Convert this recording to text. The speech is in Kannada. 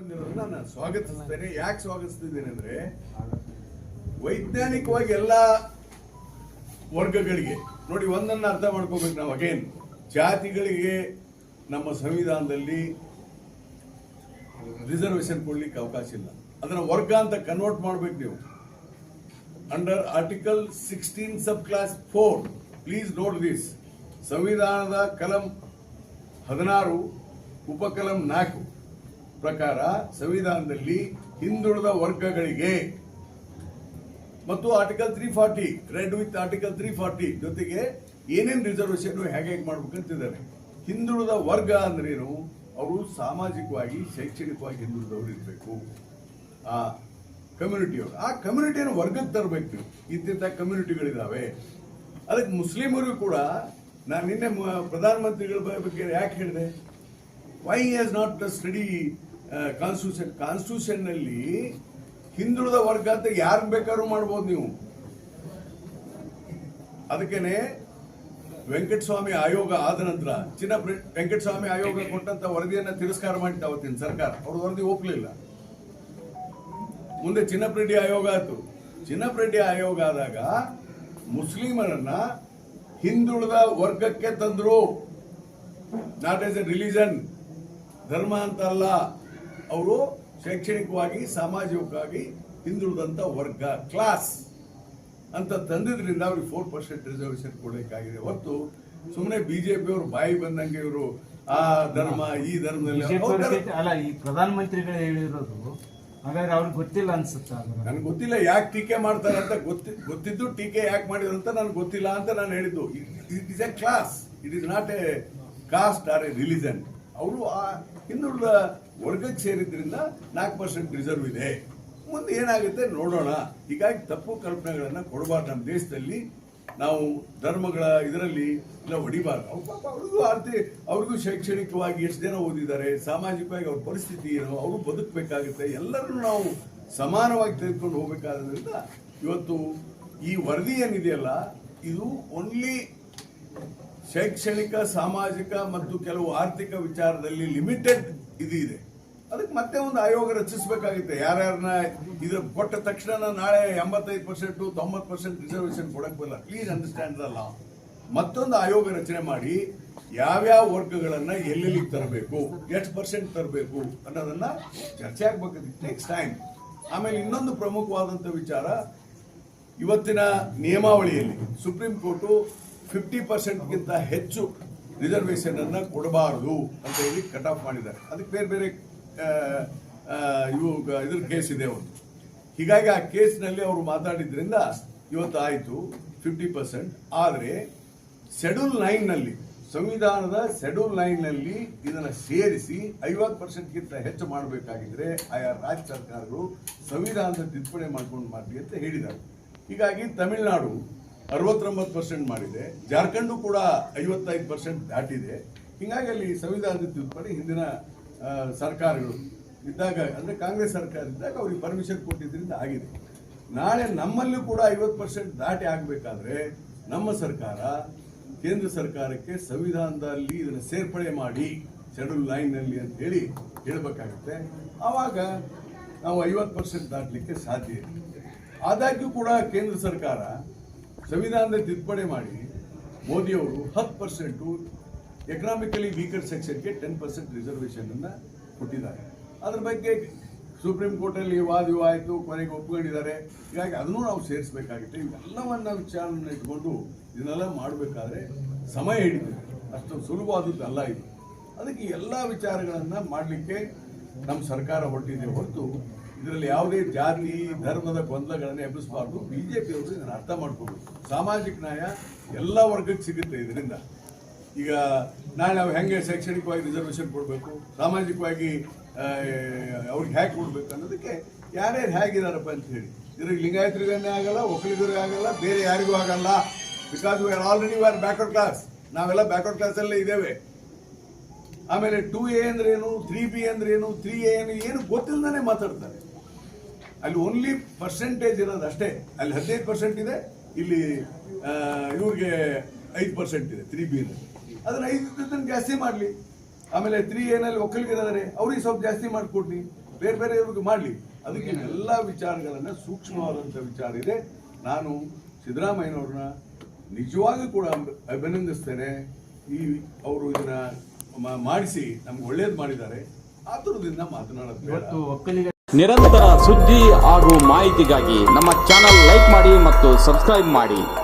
ನಾನು ಸ್ವಾಗತಿಸ್ತೇನೆ. ಯಾಕೆ ಸ್ವಾಗತಿಸ್ತಿದ್ದೇನೆ ಅಂದ್ರೆ ವೈಜ್ಞಾನಿಕವಾಗಿ ಎಲ್ಲ ವರ್ಗಗಳಿಗೆ ನೋಡಿ ಒಂದನ್ನ ಅರ್ಥ ಮಾಡ್ಕೋಬೇಕು ನಾವು ಅಗೇನ್ ಜಾತಿಗಳಿಗೆ ನಮ್ಮ ಸಂವಿಧಾನದಲ್ಲಿ ರಿಸರ್ವೇಶನ್ ಕೊಡ್ಲಿಕ್ಕೆ ಅವಕಾಶ ಇಲ್ಲ. ಅದನ್ನ ವರ್ಗ ಅಂತ ಕನ್ವರ್ಟ್ ಮಾಡ್ಬೇಕು ನೀವು. Under article sixteen sub clause four please note this ಸಂವಿಧಾನದ ಕಲಂ ಹದಿನಾರು ಉಪಕಲಂ ನಾಲ್ಕು. ಪ್ರಕಾರ ಸಂವಿಧಾನದಲ್ಲಿ ಹಿಂದುಳಿದ ವರ್ಗಗಳಿಗೆ ಮತ್ತು article three forty read with article three forty ಜೊತೆಗೆ ಏನೇನು ರಿಸರ್ವೇಶನ್ ಹೇಗೆ ಹೇಗೆ ಮಾಡ್ಬೇಕಂತಿದ್ದಾರೆ. ಹಿಂದುಳಿದ ವರ್ಗ ಅಂದ್ರೇನು? ಅವರು ಸಾಮಾಜಿಕವಾಗಿ, ಶೈಕ್ಷಣಿಕವಾಗಿ ಹಿಂದುಳಿದವರು ಇರಬೇಕು. ಆ ಕಮ್ಯುನಿಟಿಯವರು ಆ ಕಮ್ಯುನಿಟಿಯನ್ನು ವರ್ಗಕ್ಕೆ ತರಬೇಕು ನೀವು. ಇಂತಿಂಥ ಕಮ್ಯುನಿಟಿಗಳಿದಾವೆ ಅದಕ್ಕೆ ಮುಸ್ಲಿಮರು ಕೂಡ, ನಾನು ನಿನ್ನೆ ಪ್ರಧಾನಮಂತ್ರಿಗಳ ಬಗ್ಗೆ ಯಾಕೆ ಹೇಳಿದೆ? Why has not study constitution ಕಾನ್ಸ್ಟಿಟ್ಯೂಷನ್ನಲ್ಲಿ ಹಿಂದುಳಿದ ವರ್ಗ ಅಂತ ಯಾರು ಬೇಕಾದ್ರೂ ಮಾಡ್ಬೋದು ನೀವು. ಅದಕ್ಕೇನೆ ವೆಂಕಟಸ್ವಾಮಿ ಆಯೋಗ ಆದ ನಂತರ ಚಿನ್ನ ವೆಂಕಟಸ್ವಾಮಿ ಆಯೋಗ ಕೊಟ್ಟಂತ ವರದಿಯನ್ನ ತಿರಸ್ಕಾರ ಮಾಡಿತ್ತು ಅವತ್ತಿನ ಸರ್ಕಾರ. ಅವ್ರ ವರದಿ ಒಪ್ಪಲಿಲ್ಲ ಮುಂದೆ ಚಿನ್ನಪ್ರೆಡ್ಡಿ ಆಯೋಗ ಆಯ್ತು. ಚಿನ್ನಪ್ರೆಡ್ಡಿ ಆಯೋಗ ಆದಾಗ ಮುಸ್ಲಿಮರನ್ನ ಹಿಂದುಳಿದ ವರ್ಗಕ್ಕೆ ತಂದ್ರು. ನಾಟ್ ಎಸ್ ಎ ರಿಲಿಜನ್ ಧರ್ಮ ಅಂತ ಅಲ್ಲ ಅವರು ಶೈಕ್ಷಣಿಕವಾಗಿ ಸಾಮಾಜಿಕವಾಗಿ ಹಿಂದುಳಿದಂತ ವರ್ಗ ಕ್ಲಾಸ್ ಅಂತ ತಂದಿದ್ರಿಂದ ಅವ್ರಿಗೆ ಫೋರ್ ಪರ್ಸೆಂಟ್ ರಿಸರ್ವೇಶನ್ ಕೊಡಬೇಕಾಗಿದೆ ಹೊತ್ತು ಸುಮ್ಮನೆ ಬಿಜೆಪಿ ಅವರು ಬಾಯಿ ಬಂದಂಗೆ ಇವರು ಆ ಧರ್ಮ ಈ ಧರ್ಮದಲ್ಲಿ ಅಲ್ಲ ಈ ಪ್ರಧಾನ ಮಂತ್ರಿಗಳು ಹೇಳಿರೋದು ಹಾಗಾದ್ರೆ ಅವ್ರಿಗೆ ಗೊತ್ತಿಲ್ಲ ಅನ್ಸುತ್ತೆ ನನ್ಗೆ ನನಗೆ ಗೊತ್ತಿಲ್ಲ ಯಾಕೆ ಟೀಕೆ ಮಾಡ್ತಾರೆ ಅಂತ ಗೊತ್ತಿ ಗೊತ್ತಿದ್ದು ಟೀಕೆ ಯಾಕೆ ಮಾಡಿದ್ರು ಅಂತ ನನಗೆ ಗೊತ್ತಿಲ್ಲ ಅಂತ ನಾನು ಹೇಳಿದ್ದು. It is a class it is not a caste or a religion ಅವರು ಆ ಹಿಂದುಳಿದ ವರ್ಗಕ್ಕೆ ಸೇರಿದ್ರಿಂದ ನಾಲ್ಕು ಪರ್ಸೆಂಟ್ ರಿಸರ್ವ್ ಇದೆ. ಮುಂದೆ ಏನಾಗುತ್ತೆ ನೋಡೋಣ. ಹೀಗಾಗಿ ತಪ್ಪು ಕಲ್ಪನೆಗಳನ್ನು ಕೊಡಬಾರ್ದು. ನಮ್ಮ ದೇಶದಲ್ಲಿ ನಾವು ಧರ್ಮಗಳ ಇದರಲ್ಲಿ ಇಲ್ಲ ಹೊಡಿಬಾರ್ದು. ಅವ್ರು ಪಾಪ ಅವ್ರಿಗೂ ಆರ್ತಿ ಅವ್ರಿಗೂ ಶೈಕ್ಷಣಿಕವಾಗಿ ಎಷ್ಟು ಜನ ಓದಿದ್ದಾರೆ, ಸಾಮಾಜಿಕವಾಗಿ ಅವ್ರ ಪರಿಸ್ಥಿತಿ ಏನು ಅವರು ಬದುಕಬೇಕಾಗುತ್ತೆ. ಎಲ್ಲರನ್ನೂ ನಾವು ಸಮಾನವಾಗಿ ತೆಗೆದುಕೊಂಡು ಹೋಗಬೇಕಾದ್ರಿಂದ ಇವತ್ತು ಈ ವರದಿ ಏನಿದೆಯಲ್ಲ, ಇದು ಓನ್ಲಿ ಶೈಕ್ಷಣಿಕ, ಸಾಮಾಜಿಕ ಮತ್ತು ಕೆಲವು ಆರ್ಥಿಕ ವಿಚಾರದಲ್ಲಿ ಲಿಮಿಟೆಡ್ ಇದು ಇದೆ. ಅದಕ್ಕೆ ಮತ್ತೆ ಒಂದು ಆಯೋಗ ರಚಿಸಬೇಕಾಗುತ್ತೆ. ಯಾರ್ಯಾರನ್ನ ಇದ್ರ ಕೊಟ್ಟ ತಕ್ಷಣ ನಾಳೆ ಎಂಬತ್ತೈದು ಪರ್ಸೆಂಟು ತೊಂಬತ್ತು ಪರ್ಸೆಂಟ್ ರಿಸರ್ವೇಷನ್ ಕೊಡಕ್ ಬರಲ್ಲ. ಪ್ಲೀಸ್ ಅಂಡರ್ಸ್ಟ್ಯಾಂಡ್ ದ ಲಾ ಮತ್ತೊಂದು ಆಯೋಗ ರಚನೆ ಮಾಡಿ ಯಾವ್ಯಾವ ವರ್ಗಗಳನ್ನ ಎಲ್ಲೆಲ್ಲಿ ತರಬೇಕು, ಎಷ್ಟು ಪರ್ಸೆಂಟ್ ತರಬೇಕು ಅನ್ನೋದನ್ನ ಚರ್ಚೆ ಆಗ್ಬೇಕು ಟೇಕ್ಸ್ ಟೈಮ್ ಆಮೇಲೆ ಇನ್ನೊಂದು ಪ್ರಮುಖವಾದಂತ ವಿಚಾರ, ಇವತ್ತಿನ ನಿಯಮಾವಳಿಯಲ್ಲಿ ಸುಪ್ರೀಂ ಕೋರ್ಟು ಫಿಫ್ಟಿ ಪರ್ಸೆಂಟ್ಗಿಂತ ಹೆಚ್ಚು ರಿಸರ್ವೇಷನ್ ಅನ್ನ ಕೊಡಬಾರದು ಅಂತ ಹೇಳಿ ಕಟ್ ಆಫ್ ಮಾಡಿದ್ದಾರೆ. ಅದಕ್ಕೆ ಬೇರೆ ಬೇರೆ ಇವು ಇದ್ರ ಕೇಸ್ ಇದೆ ಒಂದು. ಹೀಗಾಗಿ ಆ ಕೇಸ್ನಲ್ಲಿ ಅವರು ಮಾತಾಡಿದ್ರಿಂದ ಇವತ್ತು ಆಯಿತು ಫಿಫ್ಟಿ ಪರ್ಸೆಂಟ್ ಆದರೆ ಶೆಡ್ಯೂಲ್ ನೈನ್ನಲ್ಲಿ ಸಂವಿಧಾನದ ಶೆಡ್ಯೂಲ್ ನೈನ್ನಲ್ಲಿ ಇದನ್ನು ಸೇರಿಸಿ ಐವತ್ತು ಪರ್ಸೆಂಟ್ಗಿಂತ ಹೆಚ್ಚು ಮಾಡಬೇಕಾಗಿದ್ರೆ ಆಯಾ ರಾಜ್ಯ ಸರ್ಕಾರಗಳು ಸಂವಿಧಾನದ ತಿದ್ದುಪಡಿ ಮಾಡ್ಕೊಂಡು ಮಾಡಿ ಅಂತ ಹೇಳಿದ್ದಾರೆ. ಹೀಗಾಗಿ ತಮಿಳುನಾಡು ಅರವತ್ತೊಂಬತ್ತು ಪರ್ಸೆಂಟ್ ಮಾಡಿದೆ. ಜಾರ್ಖಂಡು ಕೂಡ ಐವತ್ತೈದು ಪರ್ಸೆಂಟ್ ದಾಟಿದೆ. ಹೀಗಾಗಿ ಅಲ್ಲಿ ಸಂವಿಧಾನದ ತಿದ್ದುಪಡಿ ಹಿಂದಿನ ಸರ್ಕಾರಗಳು ಇದ್ದಾಗ, ಅಂದ್ರೆ ಕಾಂಗ್ರೆಸ್ ಸರ್ಕಾರ ಇದ್ದಾಗ ಅವ್ರಿಗೆ ಪರ್ಮಿಷನ್ ಕೊಟ್ಟಿದ್ರಿಂದ ಆಗಿದೆ. ನಾಳೆ ನಮ್ಮಲ್ಲೂ ಕೂಡ ಐವತ್ತು ಪರ್ಸೆಂಟ್ ದಾಟಿ ಆಗಬೇಕಾದ್ರೆ ನಮ್ಮ ಸರ್ಕಾರ ಕೇಂದ್ರ ಸರ್ಕಾರಕ್ಕೆ ಸಂವಿಧಾನದಲ್ಲಿ ಇದನ್ನು ಸೇರ್ಪಡೆ ಮಾಡಿ ಶೆಡ್ಯೂಲ್ ಲೈನ್ನಲ್ಲಿ ಅಂತ ಹೇಳಿ ಹೇಳಬೇಕಾಗುತ್ತೆ. ಆವಾಗ ನಾವು ಐವತ್ತು ಪರ್ಸೆಂಟ್ ದಾಟಲಿಕ್ಕೆ ಸಾಧ್ಯ ಇದೆ ಆದಾಗ್ಯೂ ಕೂಡ ಕೇಂದ್ರ ಸರ್ಕಾರ ಸಂವಿಧಾನದ ತಿದ್ದುಪಡಿ ಮಾಡಿ ಮೋದಿಯವರು ಹತ್ತು ಪರ್ಸೆಂಟು ಎಕನಾಮಿಕಲಿ ವೀಕರ್ ಸೆಕ್ಷನ್ಗೆ ಟೆನ್ ಪರ್ಸೆಂಟ್ ರಿಸರ್ವೇಷನನ್ನು ಕೊಟ್ಟಿದ್ದಾರೆ. ಅದ್ರ ಬಗ್ಗೆ ಸುಪ್ರೀಂ ಕೋರ್ಟಲ್ಲಿ ವಾದ ಆಯಿತು, ಕೊನೆಗೆ ಒಪ್ಕೊಂಡಿದ್ದಾರೆ. ಹೀಗಾಗಿ ಅದನ್ನು ನಾವು ಸೇರಿಸಬೇಕಾಗುತ್ತೆ. ಇವೆಲ್ಲವನ್ನು ವಿಚಾರವನ್ನು ಇಟ್ಕೊಂಡು ಇದನ್ನೆಲ್ಲ ಮಾಡಬೇಕಾದ್ರೆ ಸಮಯ ಹಿಡಿದು ಅಷ್ಟು ಸುಲಭವಾದದ್ದು ಅಲ್ಲ ಇದು. ಅದಕ್ಕೆ ಎಲ್ಲ ವಿಚಾರಗಳನ್ನು ಮಾಡಲಿಕ್ಕೆ ನಮ್ಮ ಸರ್ಕಾರ ಹೊರಟಿದೆ ಹೊರತು ಇದರಲ್ಲಿ ಯಾವುದೇ ಜಾತಿ, ಧರ್ಮದ ಗೊಂದಲಗಳನ್ನು ಎಬ್ಬಿಸಬಾರ್ದು. ಜೆ ಪಿಯವರು ಇದನ್ನು ಅರ್ಥ ಮಾಡ್ಕೋಬೇಕು ಸಾಮಾಜಿಕ ನ್ಯಾಯ ಎಲ್ಲ ವರ್ಗಕ್ಕೆ ಸಿಗುತ್ತೆ ಇದರಿಂದ. ಈಗ ನಾಳೆ ನಾವು ಹೆಂಗೆ ಶೈಕ್ಷಣಿಕವಾಗಿ ರಿಸರ್ವೇಷನ್ ಕೊಡಬೇಕು, ಸಾಮಾಜಿಕವಾಗಿ ಅವ್ರಿಗೆ ಹೇಗೆ ಕೊಡಬೇಕು ಅನ್ನೋದಕ್ಕೆ ಯಾರ್ಯಾರು ಹೇಗಿದಾರಪ್ಪ ಅಂತ ಹೇಳಿ. ಇದ್ರಿಗೆ ಲಿಂಗಾಯತರಿಗನ್ನೇ ಆಗಲ್ಲ, ಒಕ್ಕಲಿಗರಿಗೆ ಆಗಲ್ಲ, ಬೇರೆ ಯಾರಿಗೂ ಆಗಲ್ಲ. Because we are already we are backward class ನಾವೆಲ್ಲ ಬ್ಯಾಕ್ವರ್ಡ್ ಕ್ಲಾಸಲ್ಲೇ ಇದ್ದೇವೆ. ಆಮೇಲೆ ಟೂ ಎ ಅಂದ್ರೇನು ತ್ರೀ ಬಿ ಅಂದ್ರೇನು ತ್ರೀ ಎ ಏನು ಗೊತ್ತಿಲ್ಲದೇ ಮಾತಾಡ್ತಾರೆ. ಅಲ್ಲಿ ಓನ್ಲಿ ಪರ್ಸೆಂಟೇಜ್ ಇರೋದು ಅಷ್ಟೇ. ಅಲ್ಲಿ ಹದಿನೈದು ಪರ್ಸೆಂಟ್ ಇದೆ, ಇಲ್ಲಿ ಇವ್ರಿಗೆ ಐದು ಪರ್ಸೆಂಟ್ ಇದೆ ತ್ರೀ ಬಿ ಅದನ್ನ ಐದು ಜಾಸ್ತಿ ಮಾಡಲಿ. ಆಮೇಲೆ ತ್ರೀ ಏನಲ್ಲಿ ಒಕ್ಕಲಿಗರಿದ್ದಾರೆ ಅವ್ರಿಗೆ ಸ್ವಲ್ಪ ಜಾಸ್ತಿ ಮಾಡಿಕೊಡ್ಲಿ. ಬೇರೆ ಬೇರೆ ಇವ್ರಿಗೆ ಮಾಡಲಿ. ಅದಕ್ಕೆ ಎಲ್ಲ ವಿಚಾರಗಳನ್ನು ಸೂಕ್ಷ್ಮವಾದಂಥ ವಿಚಾರ ಇದೆ. ನಾನು ಸಿದ್ದರಾಮಯ್ಯನವ್ರನ್ನ ನಿಜವಾಗಿ ಕೂಡ ಅಭಿ- ಅಭಿನಂದಿಸ್ತೇನೆ. ಈ ಅವರು ಇದನ್ನ ಮಾಡಿಸಿ ನಮ್ಗೆ ಒಳ್ಳೇದು ಮಾಡಿದ್ದಾರೆ. ಮಾತನಾಡೋದು ಇವತ್ತು ಒಕ್ಕಲಿಗ ನಿರಂತರ ಸುದ್ದಿ ಹಾಗೂ ಮಾಹಿತಿಗಾಗಿ ನಮ್ಮ ಚಾನಲ್ ಲೈಕ್ ಮಾಡಿ ಮತ್ತು ಸಬ್ಸ್ಕ್ರೈಬ್ ಮಾಡಿ.